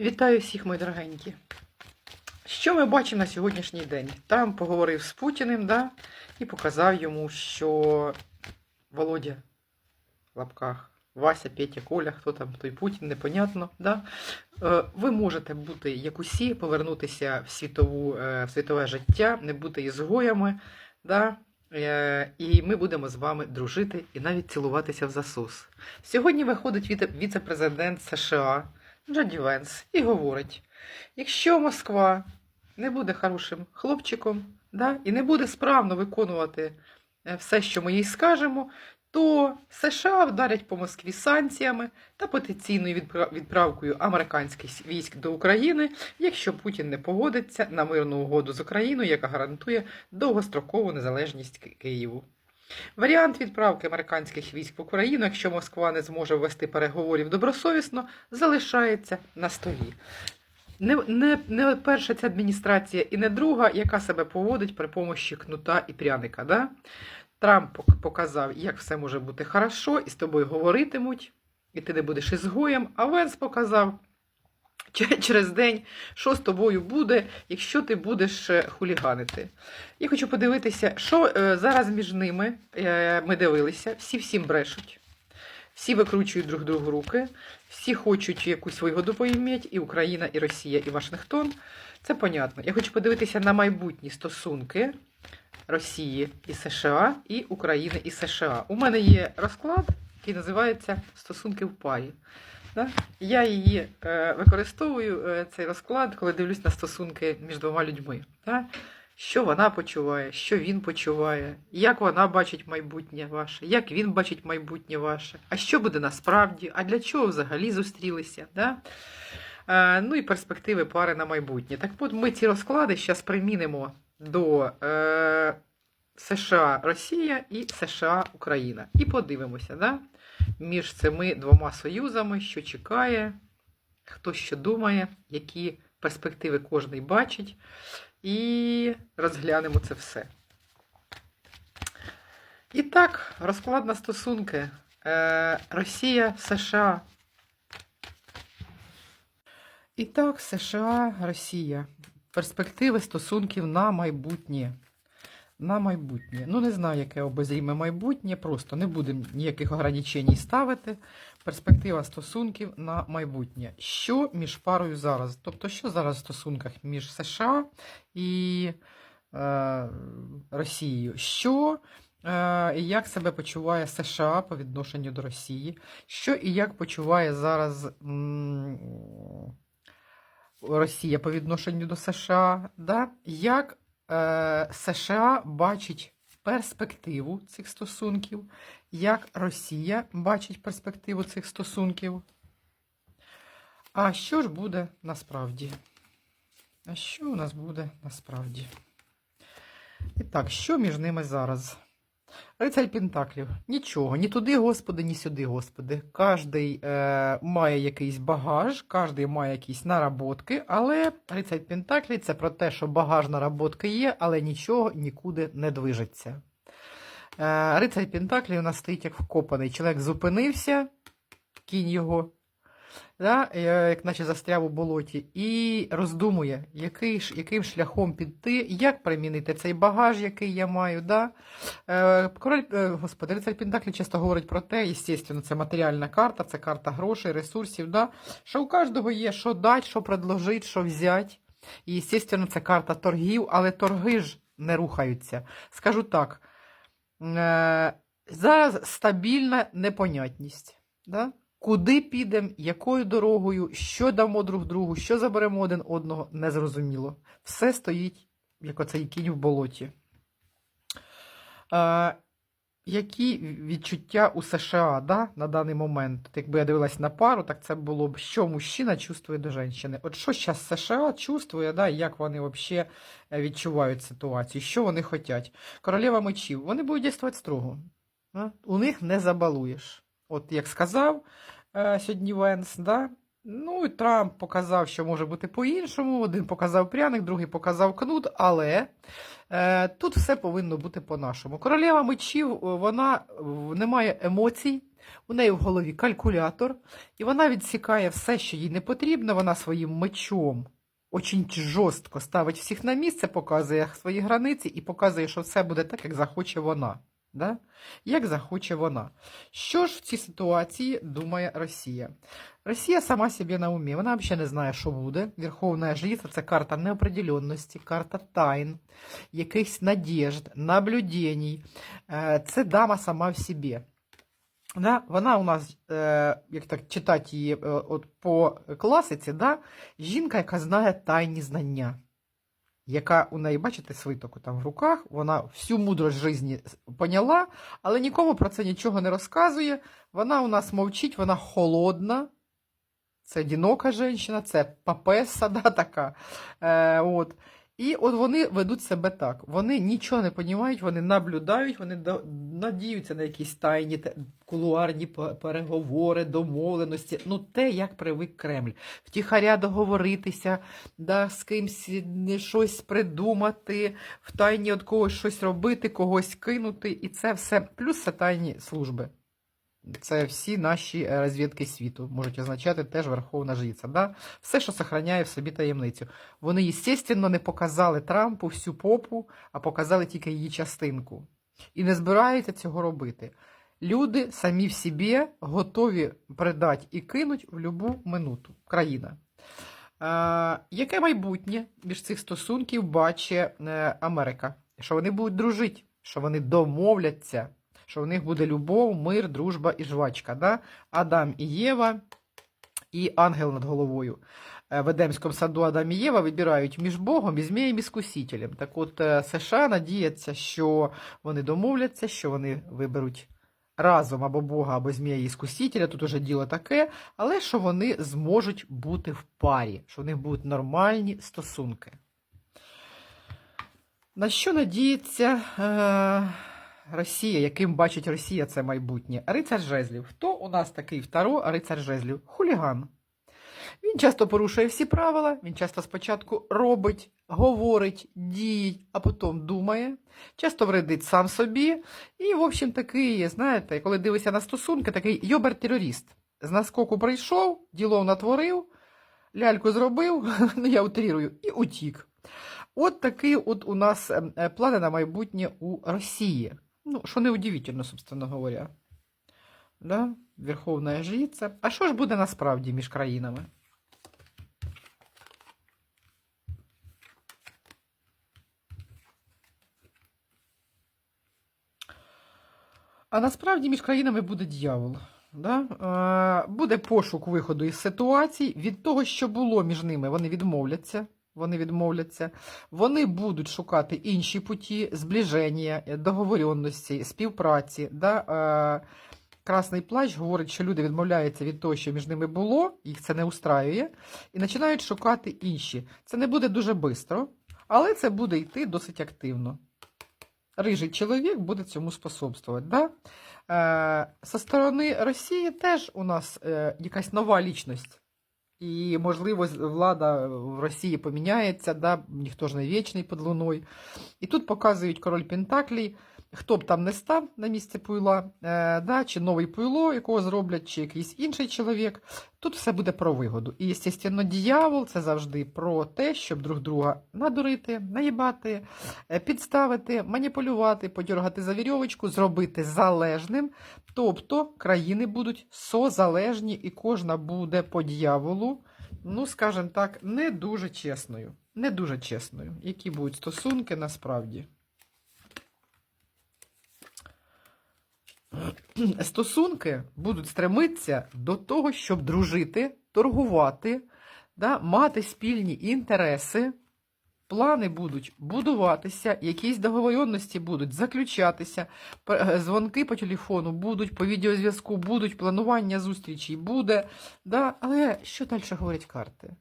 Вітаю всіх, мої дорогенькі. Що ми бачимо на сьогоднішній день? Там поговорив з Путіним, да, і показав йому, що Володя в лапках, Вася, Петя, Коля, хто там той Путін, непонятно. Да? Е, Ви можете бути як усі, повернутися в, світову, е, в світове життя, не бути ізгоями. Да? Е, І ми будемо з вами дружити і навіть цілуватися в засос. Сьогодні виходить віце-президент США Джоді Венс і говорить: якщо Москва не буде хорошим хлопчиком, да, і не буде справно виконувати е, все, що ми їй скажемо, то США вдарять по Москві санкціями та потенційною відпра- відправкою американських військ до України, якщо Путін не погодиться на мирну угоду з Україною, яка гарантує довгострокову незалежність Києву. Варіант відправки американських військ в Україну, якщо Москва не зможе ввести переговорів добросовісно, залишається на столі. Не, не, не перша ця адміністрація і не друга, яка себе поводить при помощі кнута і пряника. Да? Трамп показав, як все може бути хорошо, і з тобою говоритимуть, і ти не будеш ізгоєм. А Венс показав через день, що з тобою буде, якщо ти будеш е, хуліганити. Я хочу подивитися, що е, зараз між ними е, ми дивилися, всі всім брешуть. Всі викручують друг другу руки, всі хочуть якусь вигоду поім'ять, і Україна, і Росія, і Вашингтон. Це понятно. Я хочу подивитися на майбутні стосунки Росії і США, і України і США. У мене є розклад, який називається Стосунки в парі. Да? Я її е, використовую, е, цей розклад, коли дивлюсь на стосунки між двома людьми. Да? Що вона почуває, що він почуває, як вона бачить майбутнє ваше, як він бачить майбутнє ваше, а що буде насправді, а для чого взагалі зустрілися. Да? Е, ну і перспективи пари на майбутнє. Так от ми ці розклади зараз примінимо до е, США Росія і США Україна. І подивимося, да? Між цими двома союзами, що чекає, хто що думає, які перспективи кожний бачить. І розглянемо це все. І так, розклад на стосунки. Е, Росія, США. І так, США, Росія. Перспективи стосунків на майбутнє. На майбутнє. Ну, не знаю, яке обозріме майбутнє, просто не будемо ніяких ограничень ставити. Перспектива стосунків на майбутнє. Що між парою зараз? Тобто, що зараз в стосунках між США і е, Росією? Що е, і як себе почуває США по відношенню до Росії? Що і як почуває зараз м, Росія по відношенню до США? Да? Як е, США бачить перспективу цих стосунків? Як Росія бачить перспективу цих стосунків? А що ж буде насправді? А що у нас буде насправді? І так, що між ними зараз? Рицарь Пентаклів. Нічого, ні туди, Господи, ні сюди, Господи. Кожний е, має якийсь багаж, кожний має якісь наработки, але рицарь Пентаклів це про те, що багаж наработки є, але нічого нікуди не движеться. Е, рицарь Пентаклів у нас стоїть як вкопаний. Чоловік зупинився, кінь його, да, е, як наче застряв у болоті, і роздумує, який, яким шляхом піти, як примінити цей багаж, який я маю. Да? Е, Король, е, господи, рицарь Пентаклі часто говорить про те, звісно, це матеріальна карта, це карта грошей, ресурсів, да? що у кожного є що дати, що предложити, що взяти. І, звісно, це карта торгів, але торги ж не рухаються. Скажу так, зараз стабільна непонятність. Да? Куди підемо, якою дорогою, що дамо друг другу, що заберемо один одного, незрозуміло. Все стоїть, як оцей кінь в болоті. Е, які відчуття у США да, на даний момент? Якби я дивилась на пару, так це було б, що мужчина чувствує до жінки. От що зараз США чувствує, да, як вони взагалі відчувають ситуацію, що вони хочуть. Королева мечів, вони будуть діяти строго. У них не забалуєш. От як сказав е, сьогодні Венс, да? ну і Трамп показав, що може бути по-іншому. Один показав пряник, другий показав кнут, але е, тут все повинно бути по-нашому. Королева мечів, е, вона не має емоцій, у неї в голові калькулятор, і вона відсікає все, що їй не потрібно. Вона своїм мечом очень жорстко ставить всіх на місце, показує свої границі і показує, що все буде так, як захоче вона. Да? Як захоче вона. Що ж в цій ситуації думає Росія? Росія сама собі на умі. Вона взагалі не знає, що буде. Верховна жриця – це карта неопределенності, карта тайн, якихось надіжд, наблюдень. Е, Це дама сама в собі. Да? Вона у нас, е, як так читати її е, от по класиці, да? жінка, яка знає тайні знання. Яка у неї, бачите, свиток там в руках, вона всю мудрость житті поняла, але нікому про це нічого не розказує. Вона у нас мовчить, вона холодна. Це одинока жінка, це папеса, да, така. Е, от. І от вони ведуть себе так. Вони нічого не розуміють, вони наблюдають, вони надіються на якісь тайні кулуарні переговори, домовленості. Ну, те, як привик Кремль. Втіхаря договоритися, да, з кимсь не щось придумати, в тайні від когось щось робити, когось кинути. І це все. Плюс це тайні служби. Це всі наші е, розвідки світу можуть означати теж Верховна Жриця. Да? Все, що сохраняє в собі таємницю. Вони, звісно, не показали Трампу всю попу, а показали тільки її частинку. І не збираються цього робити. Люди самі в собі готові придати і кинуть в будь-яку минуту. Країна. Е, яке майбутнє між цих стосунків бачить е, Америка? Що вони будуть дружити, що вони домовляться, що в них буде любов, мир, дружба і жвачка. Да? Адам і Єва і ангел над головою. Е, В Едемському саду Адам і Єва вибирають між Богом і змієм іскусителем. Так от е, США надіється, що вони домовляться, що вони виберуть разом або Бога, або змія іскусителя. Тут уже діло таке, але що вони зможуть бути в парі, що в них будуть нормальні стосунки. На що надіється е, Росія, яким бачить Росія це майбутнє? Рицар Жезлів. Хто у нас такий второ рицар Жезлів? Хуліган. Він часто порушує всі правила, він часто спочатку робить, говорить, діє, а потім думає, часто вредить сам собі. І, в общем, такий, знаєте, коли дивишся на стосунки, такий йобер-терорист. З наскоку прийшов, ділов натворив, ляльку зробив, ну я утрірую, і утік. От такий от у нас е, е, плани на майбутнє у Росії. Ну, що неудивительно, собственно говоря. Да? Верховна жриця. А що ж буде насправді між країнами? А насправді між країнами буде дьявол. Да? Е, буде пошук виходу із ситуацій. Від того, що було між ними, вони відмовляться. Вони відмовляться. Вони будуть шукати інші путі зближення, договоренності, співпраці. Да? Е, Красний плащ говорить, що люди відмовляються від того, що між ними було, їх це не устраює, і починають шукати інші. Це не буде дуже швидко, але це буде йти досить активно. Рижий чоловік буде цьому способствувати. Да? Е, со сторони Росії теж у нас е, якась нова лічність. І, можливо, влада в Росії поміняється, да? ніхто ж не вічний під луною. І тут показують король Пентаклій, хто б там не став на місце Пуйла, е, да? чи новий Пуйло, якого зроблять, чи якийсь інший чоловік. Тут все буде про вигоду. І, звісно, дьявол це завжди про те, щоб друг друга надурити, наїбати, е, підставити, маніпулювати, подіргати за вірьовочку, зробити залежним. Тобто країни будуть созалежні, і кожна буде по дьяволу, ну, скажімо так, не дуже чесною. Не дуже чесною. Які будуть стосунки насправді? Стосунки будуть стремитися до того, щоб дружити, торгувати, да, мати спільні інтереси. Плани будуть будуватися, якісь договоренності будуть заключатися, е, дзвонки по телефону будуть, по відеозв'язку будуть, планування зустрічей буде. Да? Але що далі говорять карти?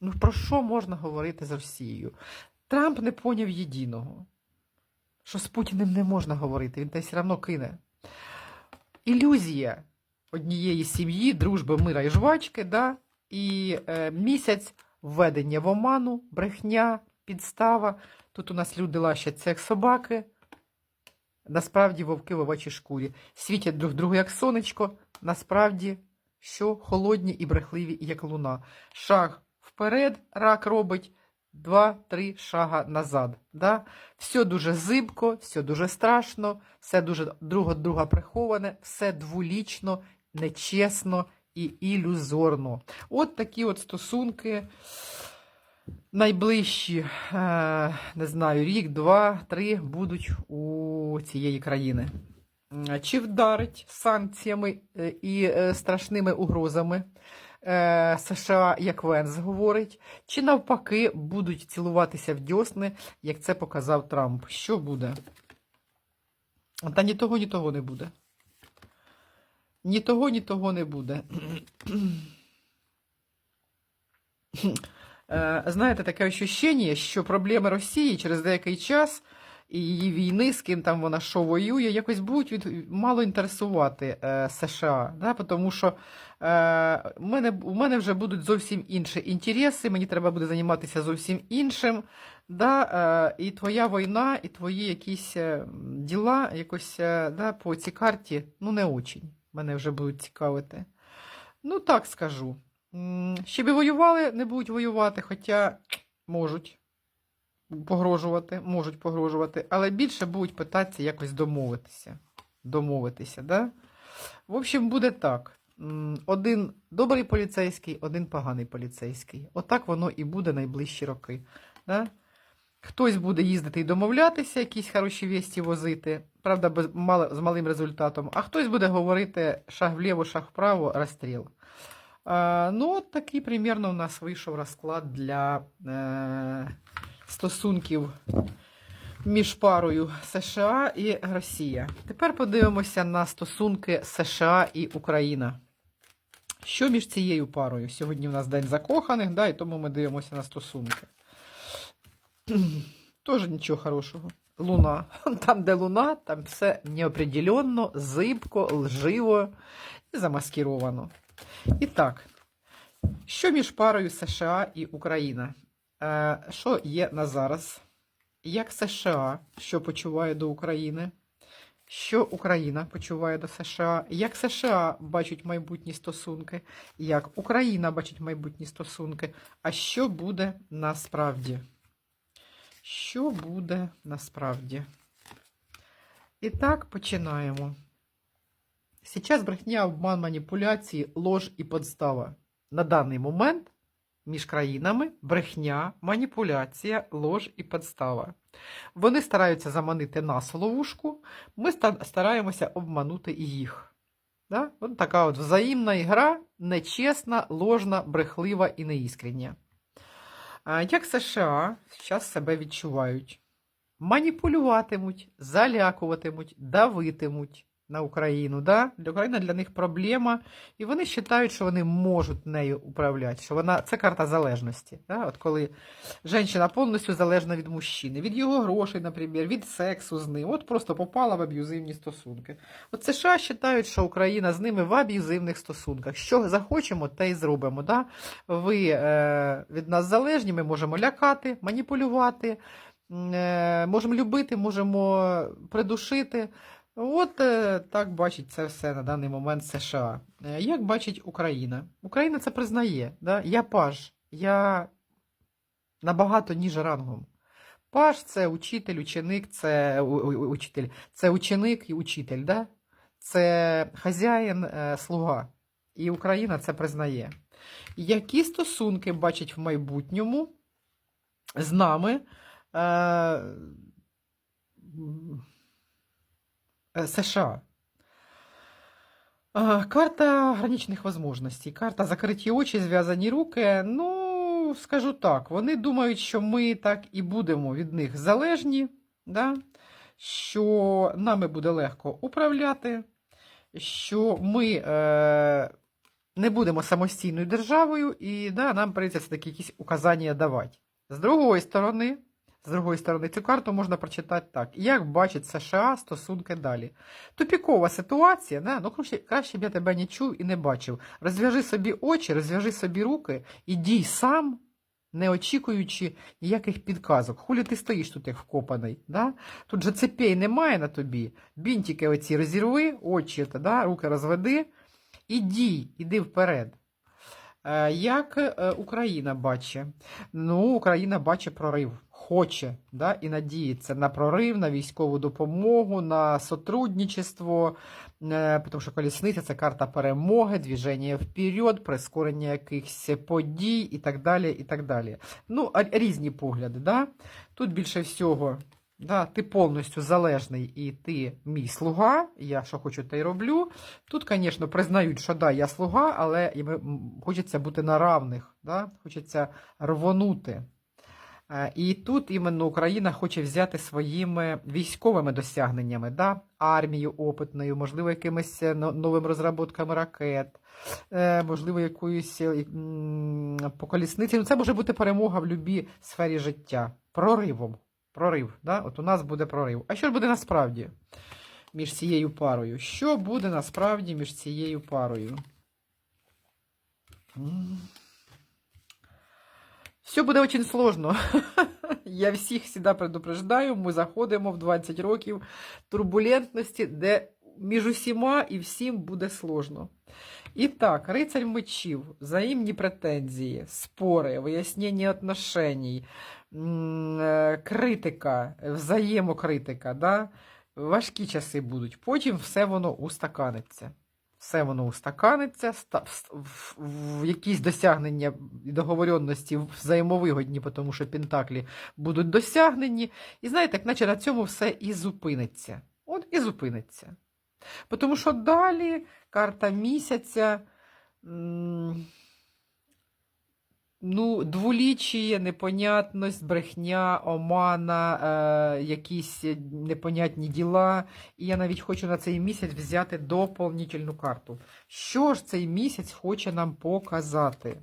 Ну про що можна говорити з Росією? Трамп не поняв єдиного, що з Путіним не можна говорити, він те все одно кине. Ілюзія однієї сім'ї, дружби, мира і жвачки, да? і е, місяць введення в оману, брехня, підстава. Тут у нас люди лащаться як собаки. насправді вовки в овечій шкурі. Світять друг другу як сонечко, насправді що холодні і брехливі, як луна. Шаг вперед рак робить, два-три шага назад. Да? Все дуже зибко, все дуже страшно, все дуже друг від друга приховане, все двулічно, нечесно і ілюзорно. От такі от стосунки. Найближчі, е, не знаю, рік, два, три будуть у цієї країни. Чи вдарить санкціями е, і е, страшними угрозами е, США, як Венс говорить, чи навпаки будуть цілуватися в дьосни, як це показав Трамп? Що буде? Та ні того, ні того не буде. Ні того, ні того не буде. Е, Знаєте, таке ощущення, що проблеми Росії через деякий час і її війни, з ким там вона що воює, якось будуть від, мало інтересувати е, США. Да? Тому що е, у, мене, у мене вже будуть зовсім інші інтереси, мені треба буде займатися зовсім іншим. Да? Е, і твоя війна, і твої якісь е, діла якось е, да, по цій карті ну, не очень. Мене вже будуть цікавити. Ну, так скажу. М, Ще б і воювали, не будуть воювати, хоча можуть погрожувати, можуть погрожувати, але більше будуть питатися якось домовитися. Домовитися, да? В общем, буде так. Один добрий поліцейський, один поганий поліцейський. Отак воно і буде найближчі роки. Да? Хтось буде їздити і домовлятися, якісь хороші вісті возити, правда, без, мало, з малим результатом, а хтось буде говорити шаг вліво, шаг вправо, розстріл. А, ну, от такий примірно у нас вийшов розклад для е, стосунків між парою США і Росія. Тепер подивимося на стосунки США і Україна. Що між цією парою? Сьогодні у нас День закоханих, да, і тому ми дивимося на стосунки. Тоже нічого хорошого. Луна. Там, де луна, там все неопределенно, зибко, лживо і замаскировано. І так, що між парою США і Україна? Е, що є на зараз? Як США, що почуває до України? Що Україна почуває до США? Як США бачать майбутні стосунки? Як Україна бачить майбутні стосунки? А що буде насправді? Що буде насправді? І так, починаємо. Сейчас брехня, обман, маніпуляції, ложь і подстава. На даний момент між країнами брехня, маніпуляція, лож і подстава. Вони стараються заманити нас в ловушку, ми стараємося обманути їх. Да? От така от взаємна ігра, нечесна, ложна, брехлива і неіскрення. Як США зараз себе відчувають? Маніпулюватимуть, залякуватимуть, давитимуть на Україну. Да? Для України для них проблема, і вони вважають, що вони можуть нею управляти. Що вона це карта залежності. Да? От коли жінка повністю залежна від мужчини, від його грошей, наприклад, від сексу з ним. От просто попала в аб'юзивні стосунки. От США вважають, що Україна з ними в аб'юзивних стосунках. Що захочемо, те й зробимо. Да? Ви е, від нас залежні, ми можемо лякати, маніпулювати, е, можемо любити, можемо придушити. От е, так бачить це все на даний момент США. Е, Як бачить Україна? Україна це признає. Да? Я паж, я набагато ніже рангом. Паж це учитель, ученик, це учитель, це ученик і учитель, да? це хазяїн, е, слуга. І Україна це признає. Які стосунки бачить в майбутньому з нами? США. Карта граничних можливостей, карта закриті очі, зв'язані руки. Ну, скажу так, вони думають, що ми так і будемо від них залежні, да? що нами буде легко управляти, що ми е, не будемо самостійною державою, і да, нам прийдеться такі якісь указання давати. З другої сторони, з другої сторони, цю карту можна прочитати так. Як бачить США стосунки далі? Тупікова ситуація, да? ну краще, краще б я тебе не чув і не бачив. Розв'яжи собі очі, розв'яжи собі руки і дій сам, не очікуючи ніяких підказок. Хулі ти стоїш тут, як вкопаний. Да? Тут же цепей немає на тобі. Бінтики оці розірви, очі, да? руки розведи. І дій, іди вперед. Е, Як е, Україна бачить? Ну, Україна бачить прорив, хоче да, і надіється на прорив, на військову допомогу, на сотрудничество, е, тому що колісниця це карта перемоги, движення вперед, прискорення якихось подій і так далі. і так далі. Ну, різні погляди. Да? Тут більше всього. Да, ти повністю залежний і ти мій слуга, я що хочу, те й роблю. Тут, звісно, признають, що да, я слуга, але хочеться бути на равних, да? хочеться рвонути. Е, І тут іменно Україна хоче взяти своїми військовими досягненнями, да? армію опитною, можливо, якимись е, но- новими розробками ракет, е, можливо, якоюсь е, по колісниці. Ну, це може бути перемога в будь-якій сфері життя. Проривом. Прорив. Да? От у нас буде прорив. А що ж буде насправді між цією парою? Що буде насправді між цією парою? Все буде дуже сложно. Я всіх завжди предупреждаю, ми заходимо в 20 років турбулентності, де між усіма і всім буде сложно. І так, рицарь мечів, взаємні претензії, спори, вияснення отношеній, критика, взаємокритика, да? важкі часи будуть. Потім все воно устаканиться. Все воно устаканиться, якісь досягнення і договоренності взаємовигодні, тому що пентаклі будуть досягнені. І знаєте, як наче на цьому все і зупиниться. От і зупиниться. Тому що далі карта місяця. Ну, дволічіє, непонятність, брехня, омана, е, якісь непонятні діла. І я навіть хочу на цей місяць взяти доповнительну карту. Що ж цей місяць хоче нам показати?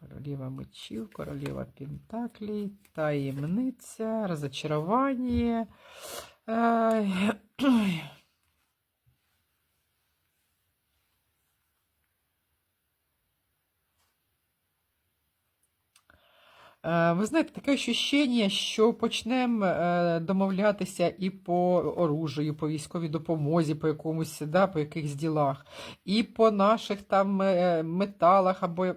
Королева мечів, королева пентаклей, таємниця, розочарування. Е, Ви знаєте, таке ощущення, що почнемо е, домовлятися і по оружію, по військовій допомозі, по якомусь, да, по якихось ділах, і по наших там е, металах або.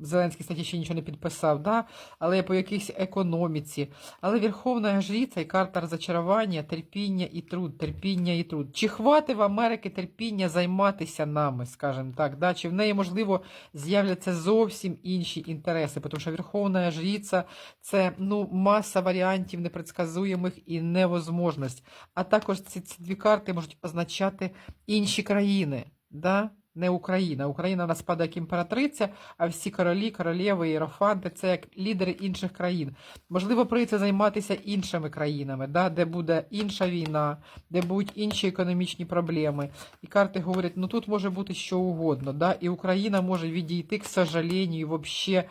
Зеленський, кстати, ще нічого не підписав, да? але по якійсь економіці. Але Верховна Жриця і карта розочарування, терпіння і труд, терпіння і труд. Чи хватить в Америки терпіння займатися нами, скажімо так? Да? Чи в неї, можливо, з'являться зовсім інші інтереси, тому що Верховна Жриця це ну, маса варіантів непредсказуємих і невозможність. А також ці, ці дві карти можуть означати інші країни. Да? Не Україна. Україна у нас як імператриця, а всі королі, королеви, іерофанти це як лідери інших країн. Можливо, прийдеться займатися іншими країнами, да, де буде інша війна, де будуть інші економічні проблеми. І карти говорять, ну тут може бути що угодно. Да, і Україна може відійти, к сожалению, вообще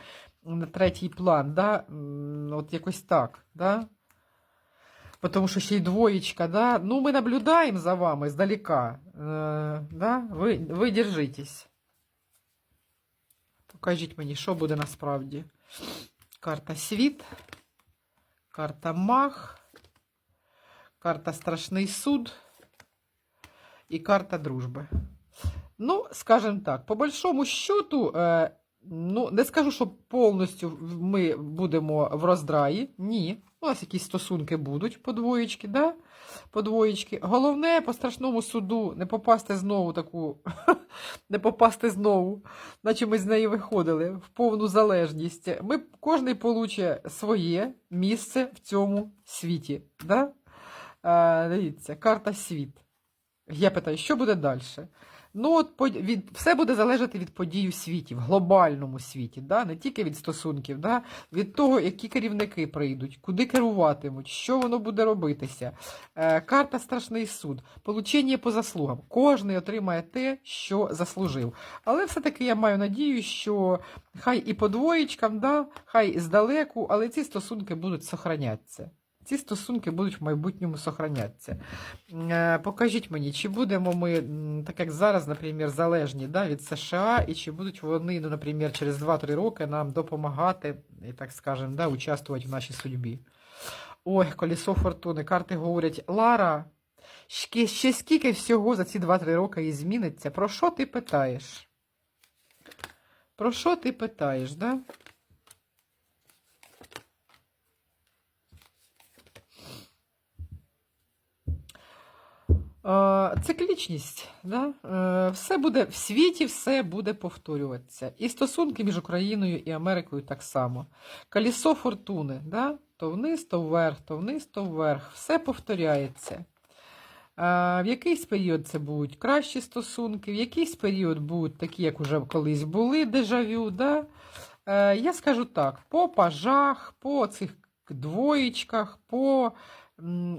на третій план. Да, от якось так. Да? Потому що ще й двоєчка, да? Ну, ми наблюдаємо за вами здалека. Е, да? ви, ви держитесь. Покажіть мені, що буде насправді. Карта світ, карта мах, карта страшний суд і карта дружби. Ну, скажімо так, по большому счету, е, ну, не скажу, що повністю ми будемо в роздраї. Ні. У нас якісь стосунки будуть по двоєчки, да? по. Головне по страшному суду не попасти знову таку, не попасти знову, наче ми з неї виходили в повну залежність. Ми кожен получить своє місце в цьому світі. Да? А, дивіться, карта світ. Я питаю, що буде далі? Ну, от від, все буде залежати від подій у світі, в глобальному світі, да? не тільки від стосунків, да? від того, які керівники прийдуть, куди керуватимуть, що воно буде робитися. Е, карта Страшний суд, получення по заслугам. Кожний отримає те, що заслужив. Але все-таки я маю надію, що хай і по двоєчкам, да? хай здалеку, але ці стосунки будуть сохранятися. Ці стосунки будуть в майбутньому сохранятися. Е, Покажіть мені, чи будемо ми, так як зараз, наприклад, залежні да, від США, і чи будуть вони, ну, наприклад, через 2-3 роки нам допомагати, так скажемо, да, участвувати в нашій судьбі. Ой, колесо фортуни. Карти говорять, Лара, ще, ще скільки всього за ці 2-3 роки і зміниться? Про що ти питаєш? Про що ти питаєш, да? Циклічність, да? Е, все буде в світі, все буде повторюватися. І стосунки між Україною і Америкою так само. Колесо фортуни, да? то вниз, то вверх, то вниз, то вверх. Все повторяється. В якийсь період це будуть кращі стосунки, в якийсь період будуть такі, як уже колись були, дежавю. Да? Е, Я скажу так: по пажах, по цих двоєчках, по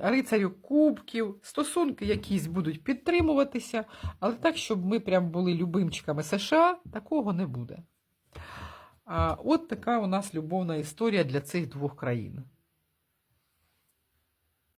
рицарю кубків, стосунки якісь будуть підтримуватися, але так, щоб ми прям були любимчиками США, такого не буде. От така у нас любовна історія для цих двох країн.